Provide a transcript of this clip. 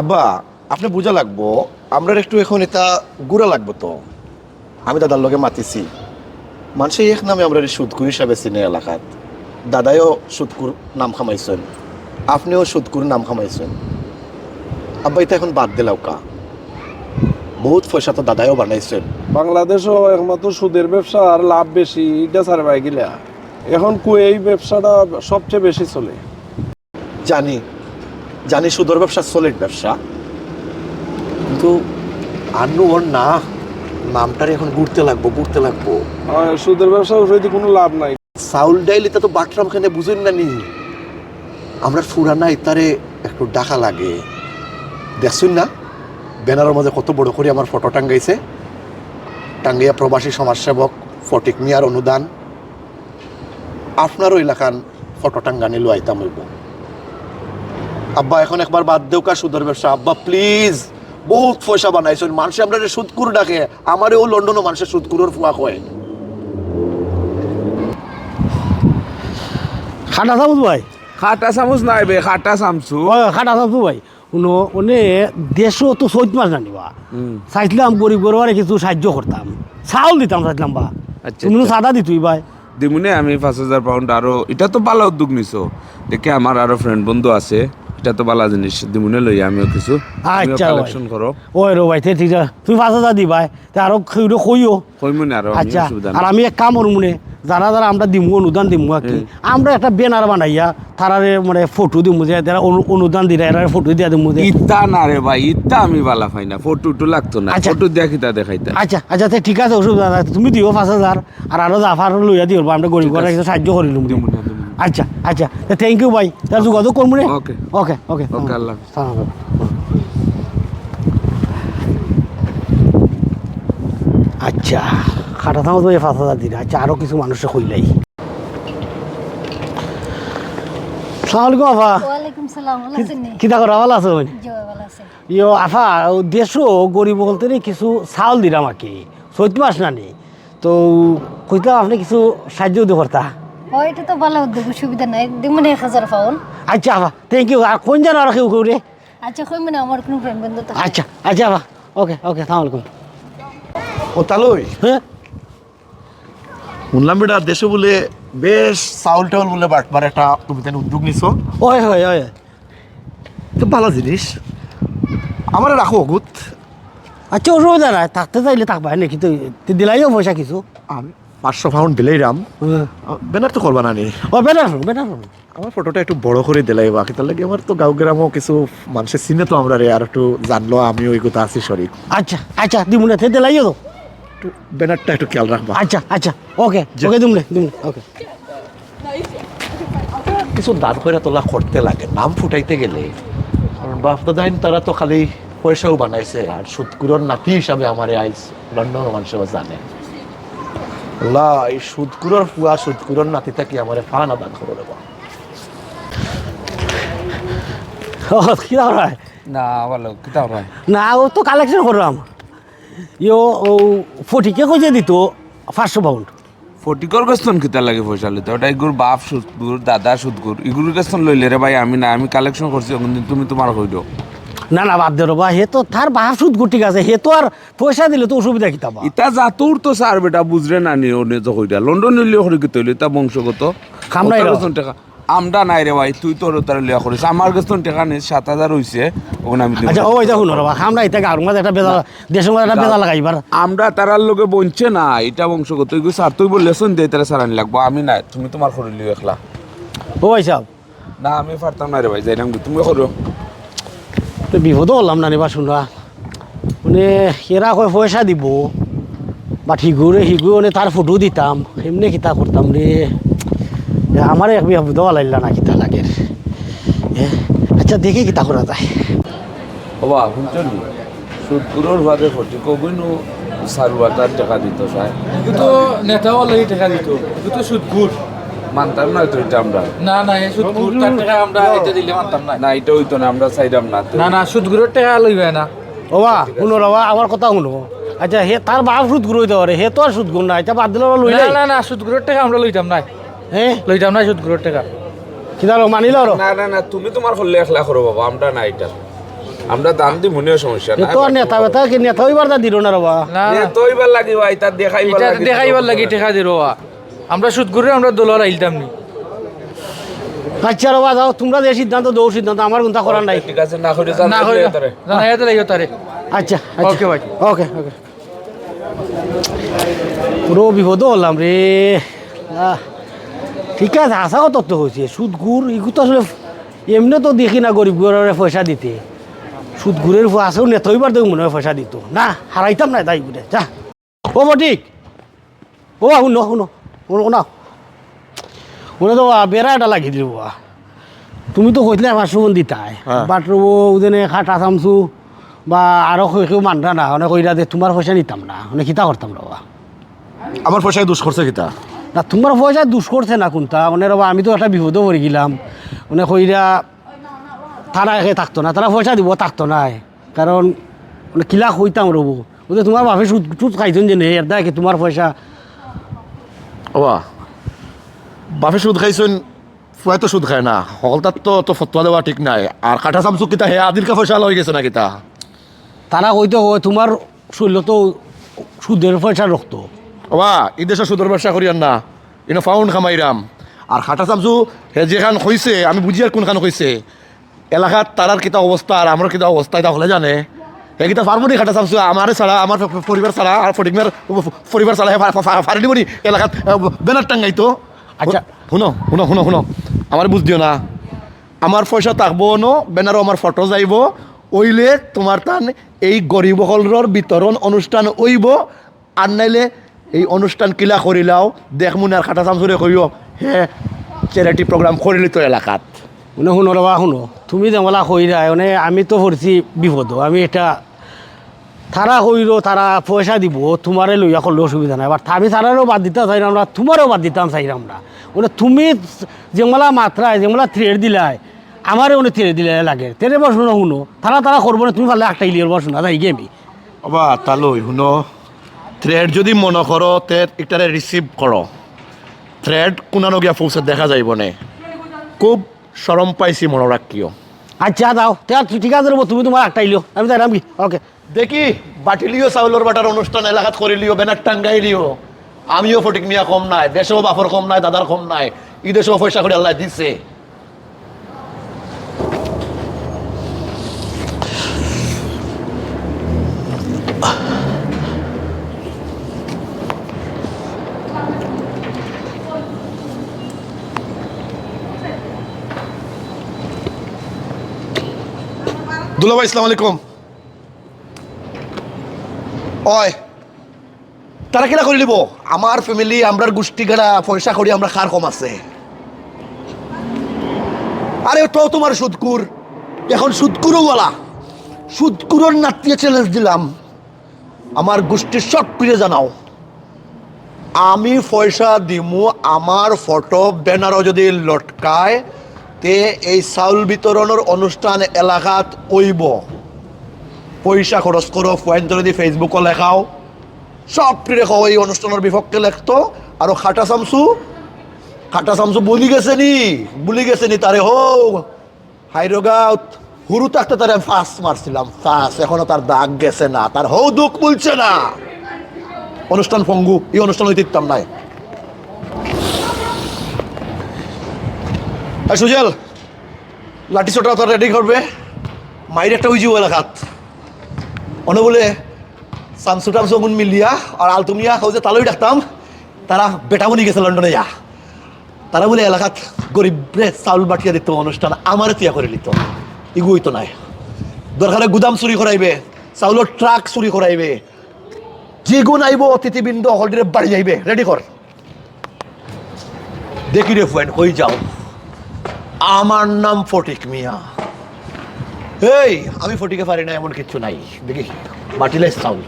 আব্বা আপনি বুঝা লাগবো আমরা একটু এখন এটা গুড়া লাগবো তো। আমি দাদার লগে মাতিছি। মানুষে এক নামে আমরা সুদকুর হিসাবে চিনে এলাকাত। দাদাইও সুদকুর নাম খামাইছেন। আপনিও সুদকুর নাম খামাইছেন। আব্বা এটা এখন বাদ দিলাও কা। বহুত পয়সা তো দাদাইও বানাইছেন। বাংলাদেশও একমাত্র সুদের ব্যবসা আর লাভ বেশি এটা পাই গিলা। এখন কু এই ব্যবসাটা সবচেয়ে বেশি চলে। জানি জানি সুদর ব্যবসা সলিড ব্যবসা। কিন্তু আন্নু ওর না নামটার এখন ঘুরতে লাগবো ঘুরতে লাগবো। সুদের ব্যবসা উঠে কোনো লাভ নাই। সাউল ডাইলিতে তো বাটরাম খানে বুঝেন না নি। আমরা ফুরানা ইতারে একটু ডাকা লাগে। দেখছুন না ব্যানারের মধ্যে কত বড় করে আমার ফটো টাঙ্গাইছে। টাঙ্গাইয়া প্রবাসী সমাজসেবক ফটিক মিয়ার অনুদান। আপনারও এলাকান ফটো টাঙ্গানি লো আইতাম হইব। আব্বা এখন একবার বাদ দেও কা সুদের ব্যবসা। আব্বা প্লিজ বহুত পয়সা বানাইছেন। মানুষে আমরা সুদকুর ডাকে। আমারও লন্ডনও মানুষের সুদকুরের ফুয়া কয়। খাটা চামচ ভাই। খাটা চামচ নাই বে খাটা চামচু। খাটা চামচ ভাই। শুনো ওনে দেশও তো চৈত মাস জানিবা। চাইছিলাম গরিব গরিবারে কিছু সাহায্য করতাম। চাউল দিতাম চাইছিলাম বা। আচ্ছা, তুমি আচ্ছা। সাদা দিতুই ভাই। দিমুনে আমি পাঁচ হাজার পাউন্ড আরও এটা তো ভালো উদ্যোগ নিছো। দেখে আমার আরও ফ্রেন্ড বন্ধু আছে। এটা তো ভালো জিনিস দিমুনে লই আমিও কিছু। আচ্ছা কালেকশন করো। ওই রো ভাই ঠিক আছে তুমি পাঁচ হাজার দিবাই তে আরও খেয়ে কইও কইমুনে আরও আমি আচ্ছা আর আমি এক কাম করুম মনে যারা যারা আমরা দিমু অনুদান দিমু আর কি আমরা একটা ব্যানার বানাইয়া তারারে মানে ফটো দিমু যে তারা অনু- অনুদান দিলে এরা ফটো দিয়া দিমু যে। ইত্তা না রে ভাই ইত্তা আমি বালা পাই না ফটো টু লাগতো না আচ্ছা। ফটো দেখি তা দেখাইতা। আচ্ছা আচ্ছা তে ঠিক আছে অসুবিধা তুমি দিও পাঁচ হাজার আর আরও জাফার লইয়া দিও আমরা গরিব সাহায্য করিলুম দিমু না, দিমু। না। আচ্ছা আচ্ছা। থ্যাংক ইউ ভাই তার যোগাযোগ করব রে? ওকে। ওকে ওকে ওকে, আল্লাহ হাফেজ। আচ্ছা খাটা থামা তো পাঁচ হাজার দিন। আচ্ছা আরও কিছু মানুষে কইলাই সালামালাইকুম আফা? কিতা করা ভালো আছো আছেন ইয়ো আফা ও দেশও গরিব বলতে নি কিছু চাউল দিলাম আর কি চৈত মাস না নি তো কইতাম আপনি কিছু সাহায্য দিতে পারতা। ও এটা তো ভালো উদ্যোগ সুবিধা নাই। দিমনে এক হাজার পাউন। আচ্ছা আফা থ্যাংক ইউ আর কোন জানো আর কেউ কেউ রে? আচ্ছা কই মানে আমার কোনো ফ্রেন্ড বন্ধু তো আচ্ছা আচ্ছা আফা ওকে ওকে সালাম আলাইকুম। ও তালই? হ্যাঁ? শুনলাম বেটা দেশে বলে বেশ চাউল টাউল বলে বাটবার একটা তুমি তেন উদ্যোগ নিছো। ওই হয় ওই। তো ভালো জিনিস। আমার রাখো অগুত। আচ্ছা অসুবিধা নাই থাকতে চাইলে থাকবা নাকি তো তো দিলাইও পয়সা কিছু। আমি পাঁচশো পাউন্ড দিলেই রাম ব্যানার তো করবা না নি ও বেটার বেটার আমার ফটোটা একটু বড় করে দিলাই বাকি তার লাগে আমার তো গাঁও গ্রামও কিছু মানুষের চিনে তো আমরা রে আর একটু জানলো আমি ওই কথা আছি শরীর আচ্ছা আচ্ছা দিমুনে থে দিলাইও তো একটু ব্যানারটা একটু খেয়াল রাখবা আচ্ছা আচ্ছা ওকে ওকে দিমুনে দিমুনে ওকে। কিছু দান করে তোলা করতে লাগে নাম ফুটাইতে গেলে। কারণ বাপ দাদাইন তারা তো খালি পয়সাও বানাইছে আর সুদকুরর নাতি হিসাবে আমার আইস লন্ডনের মানুষের জানে। আল্লাহ এই সুদকুরর ফুয়া সুদকুরর নাতিটা কি আমার ফান আদান করে দেবা? ও কিতা হয় না ভালো কিতা হয় না ও তো কালেকশন করলাম। ইয়ো ও ফটিকে কইছে দিত পাঁচশো পাউন্ড ফটিকর গেস্তন কিতা লাগে পয়সা লইতে? ওটা এগুর বাপ সুদগুর দাদা সুদগুর এগুর গেস্তন লইলে রে ভাই আমি না আমি কালেকশন করছি তুমি তোমার কইলো না না বাদ দে রবা হে তো তার বাপ সুদ ঠিক আছে হে তো আর পয়সা দিলে তো অসুবিধা কিতাবা ইতা জাতুর তো স্যার বেটা বুঝরে না নি ওনে তো কইরা লন্ডন লিয়ে করে কি তৈলি তা বংশগত। গেছন টাকা আমরা নাই রে ভাই তুই তোর তার লিয়া করিস আমার গেছন টাকা নেই সাত হাজার হইছে ওখানে আমি। আচ্ছা ও এটা শুনো রবা আমরা এটা গাঁর মাঝে একটা বেজা দেশের মধ্যে একটা বেজা লাগাইবার আমরা তারার লোকে বঞ্চে না এটা বংশগত এগুলো স্যার তুই বললে শুন দে তারা স্যার আনি লাগবো। আমি নাই তুমি তোমার করে লিও একলা। ও ভাই সাহেব না আমি পারতাম না রে ভাই যাইলাম কি, তুমি করো তো বিপদও হলাম না নিবা শুনরা মানে এরা কয় পয়সা দিব বা হিগুরে হিগু মানে তার ফটো দিতাম এমনি কিতা করতাম রে। আমার এক বিপদ লাগলা না কিতা লাগে এ, আচ্ছা দেখে কিতা করা যায়। বাবা শুনছেন সুদপুরের ভাবে ফটি কবিনু সারুয়া তার টাকা দিত সাহেব এগুলো তো নেতাও লাগি টাকা দিত এগুলো তো সুদগুর মানতাম না তো এটা আমরা। না না এই টাকা আমরা এটা দিলে মানতাম না। না এটা হইতো না আমরা চাইলাম না। না না টাকা লইবে না। ও বা শুনো রবা আমার কথা শুনো। আচ্ছা হে তার বাপ সুদ হইতে পারে হে তো আর সুদ না এটা বাদ দিলে লই না না না টাকা আমরা লইতাম না হ্যাঁ লইতাম না সুদগুরের টাকা। কিতা মানিল আর না না না তুমি তোমার করলে একলা করো বাবা আমরা না এটা। আমরা দাম দি মনেও সমস্যা এ তো আর নেতা বেতা কি নেতা হইবার তা দিল না রবা। না এ তো এবার লাগি ভাই তার দেখাইবার লাগি দেখাইবার লাগি টেকা দিল আমরা সুদ করে আমরা দোলার আইলতাম নি। আচ্ছা রবা যাও তোমরা যে সিদ্ধান্ত দৌ সিদ্ধান্ত আমার কোনটা করার নাই। ঠিক আছে না করে না করে জানাইতে লাগিও তারে আচ্ছা আচ্ছা। Okay, ভাই। ওকে ওকে পুরো বিপদ হলাম রে। আহ, ঠিক আছে আসা কত তো হয়েছে। সুদ গুড় এগুলো তো আসলে এমনি তো দেখি না গরিব গরিবের পয়সা দিতে। সুদ গুড়ের আসেও নেতা হইবার তো মনে হয় পয়সা দিত। না হারাইতাম না তাই গুড়ে যা। ও ঠিক ও শুনো শুনো। শুনো মনে তো বেড়া এটা লাগিয়ে দিল তুমি তো কইলে আমার সুমন দিতাই। বাট রবো ওজনে খাটা চামচু বা আরও কেউ মানরা না। মানে কইরা যে তোমার পয়সা নিতাম না। মানে কিতা করতাম রবা আমার পয়সায় দুষ করছে কিতা না তোমার পয়সা দুষ করছে না কোনটা। মানে রবা আমি তো একটা বিপদও পড়ে গেলাম। মানে কইরা তারা একে থাকতো না। তারা পয়সা দিব থাকতো নাই। কারণ মানে কিলা কইতাম রবো ওদের তোমার বাপে সুদ সুদ খাইছেন যে নেই এর তোমার পয়সা ওবা বাপে সুদ খাইছেন ফুয়াই তো সুদ খায় না। সকলতার তো তো ফতোয়া দেওয়া ঠিক নাই। আর কাঠা চামচু কিতা হে আদির কা পয়সা লই গেছে না কিতা? তারা কইতো "ও, তোমার শরীর তো সুদের পয়সা রক্ত ওবা এই দেশে সুদর ব্যবসা করিয়ান না। ইনো ফাউন্ড খামাইরাম আর খাটা চামচু হে যেখান হইছে আমি বুঝি আর কোনখান হইছে এলাকাত তারার কিতা অবস্থা আর আমার কিতা অবস্থা এটা হলে জানে। হে কিতা পারব নি খাটা চামচু আমার ছাড়া আমার পরিবার ছাড়া আর ফটিকমের পরিবার ছাড়া ফারি দিব নি এলাকাত ব্যানার টাঙ্গাইতো আচ্ছা। শুনো শুনো শুনো শুনো আমার বুঝ দিও না আমার পয়সা থাকব ন ব্যানারও আমার ফটো যাইব ওইলে তোমার টান এই গরিব হলর বিতরণ অনুষ্ঠান ওইব আর নাইলে এই অনুষ্ঠান কিলা করিলাও দেখমুন আর খাটা চামচুরে কইও হে চ্যারিটি প্রোগ্রাম করিলি তো এলাকাত। মানে শুনো রবা শুনো। তুমি যেমলা কইরা মানে আমি তো পড়ছি বিপদ। আমি এটা তারা কইল তারা পয়সা দিব তোমারে লইয়া করলে অসুবিধা নাই। এবার আমি তারারও বাদ দিতে চাই না তোমারও বাদ দিতাম চাইলাম আমরা মানে তুমি যেমলা মাত্রায় যেমলা থ্রেড দিলাই আমারও মানে থ্রেড দিলে লাগে। তেরে বস শুনো শুনো। তারা তারা করব না, তুমি পারলে একটা ইলিয়ার বস না যাই আমি অবা তালই শুনো। থ্রেড যদি মনে করো তে এটারে রিসিভ করো থ্রেড কোনানো গিয়া পৌঁছে দেখা যাইব নে? খুব সরম পাইছি মনে রাখিও আচ্ছা দাও। ঠিক আছে রব তুমি তোমার একটা লিও আমি তাই রামি ওকে দেখি বাটিলিও চাউলের বাটার অনুষ্ঠান এলাকাত করিলিও ব্যানার টাঙ্গাই লিও। আমিও ফটিক মিয়া কম নাই দেশেও বাপর কম নাই দাদার কম নাই। ই দেশেও পয়সা করে আল্লাহ দিছে। দুলাভাই ইসলাম আলাইকুম ওই তারা কিনা করে নিব? আমার ফ্যামিলি আমরার গোষ্ঠী গেলা পয়সা করি, আমরা খার কম আছে। আরে তোমার সুদকুর। এখন সুদকুরও বলা সুদকুরোর নাতিয়ে চ্যালেঞ্জ দিলাম। আমার গোষ্ঠীর সব পিড়ে জানাও। আমি পয়সা দিমু, আমার ফটো, ব্যানারও যদি লটকায় তে এই চাউল বিতরণের অনুষ্ঠান এলাকাত ওইব পয়সা খরচ করো পয়েন্ট যদি ফেসবুকও লেখাও। সব রেখাও এই অনুষ্ঠানের বিপক্ষে লেখতো আর খাটা চামচু খাটা চামচু বলি গেছে নি? বলি গেছে নি তারে হো। হাইরগাঁত হুরু থাকতে তারে ফাঁস মারছিলাম ফাঁস এখনও তার দাগ গেছে না তার হৌ দুঃখ বলছে না। অনুষ্ঠান ফঙ্গু এই অনুষ্ঠান হইতে নাই। আর সুজল, লাঠি ছোটা তার রেডি করবে। মায়ের একটা উইজিও এলাকাত অনে বলে সামসু টামসু গুণ মিলিয়া আর আলতুমিয়া যে তালই ডাকতাম, তারা বেটা বনি গেছে লন্ডনে যা। তারা বলে, এলাকাত গরিব রে চাউল বাটিয়া দিত অনুষ্ঠান, আমারে তিয়া করে নিত ইগুই তো নাই। দরকারে গুদাম চুরি করাইবে চাউলের ট্রাক চুরি করাইবে। যে গুণ আইব অতিথিবৃন্দ হলডিরে বাড়ি যাইবে রেডি কর দেখি রে ফ্রেন্ড কই যাও। আমার নাম ফটিক মিয়া। এই, আমি ফটিকে পারি না, এমন কিছু নাই। দেখি বাটিলাই চাউল।